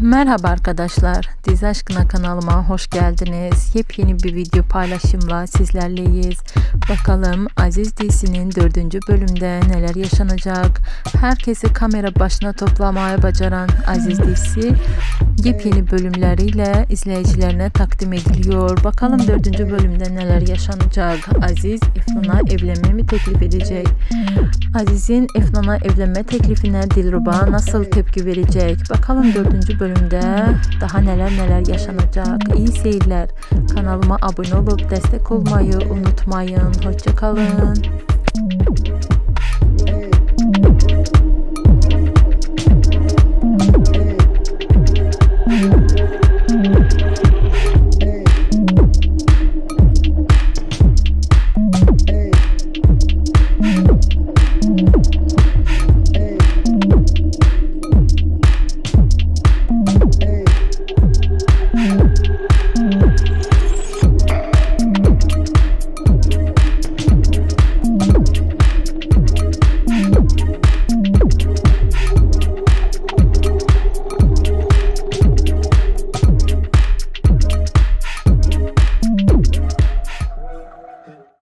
Merhaba arkadaşlar, Dizi Aşkına kanalıma hoş geldiniz. Yepyeni bir video paylaşımla sizlerleyiz. Bakalım Aziz dizisinin dördüncü bölümde neler yaşanacak? Herkesi kamera başına toplamaya bacaran Aziz dizisi yepyeni bölümleriyle izleyicilerine takdim ediliyor. Bakalım dördüncü bölümde neler yaşanacak? Aziz Efnan'a evlenme mi teklif edecek? Aziz'in Efnan'a evlenme teklifine Dilruba nasıl tepki verecek? Bakalım dördüncü bölümde daha neler neler yaşanacak. İyi seyirler. Kanalıma abone olup destek olmayı unutmayın. Hoşçakalın.